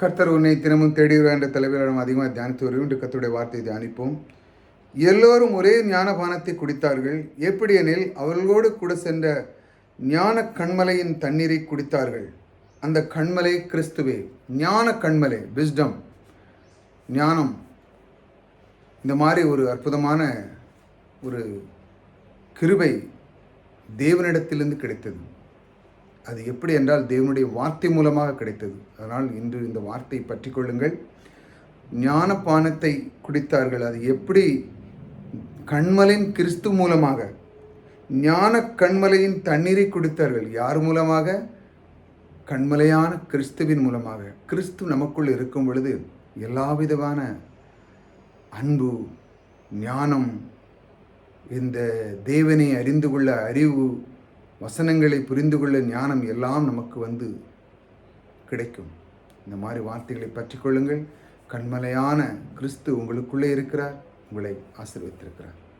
கர்த்தர் உன்னை தினமும் தேடி என்ற தலைவரிடம் அதிகமாக தியானித்து வருவோம் என்று கர்த்தருடைய வார்த்தையை தியானிப்போம். எல்லோரும் ஒரே ஞானபானத்தை குடித்தார்கள். எப்படி எனில் அவர்களோடு கூட சென்ற ஞான கண்மலையின் தண்ணீரை குடித்தார்கள். அந்த கண்மலை கிறிஸ்துவே ஞான கண்மலை விஸ்டம் ஞானம். இந்த மாதிரி ஒரு அற்புதமான ஒரு கிருபை தேவனிடத்திலிருந்து கிடைத்தது. அது எப்படி என்றால் தேவனுடைய வார்த்தை மூலமாக கிடைத்தது. அதனால் இன்று இந்த வார்த்தை பற்றி கொள்ளுங்கள். ஞானப்பானத்தை குடித்தார்கள். அது எப்படி? கண்மலையின் கிறிஸ்து மூலமாக. ஞான கண்மலையின் தண்ணீரை குடித்தார்கள். யார் மூலமாக? கண்மலையான கிறிஸ்துவின் மூலமாக. கிறிஸ்து நமக்குள் இருக்கும் பொழுது எல்லா விதமான அன்பு ஞானம் இந்த தேவனை அறிந்து கொள்ள அறிவு வசனங்களை புரிந்து கொள்ள ஞானம் எல்லாம் நமக்கு வந்து கிடைக்கும். இந்த மாதிரி வார்த்தைகளை பற்றி கொள்ளுங்கள். கண்மலையான கிறிஸ்து உங்களுக்குள்ளே இருக்கிறார். உங்களை ஆசிர்வித்திருக்கிறார்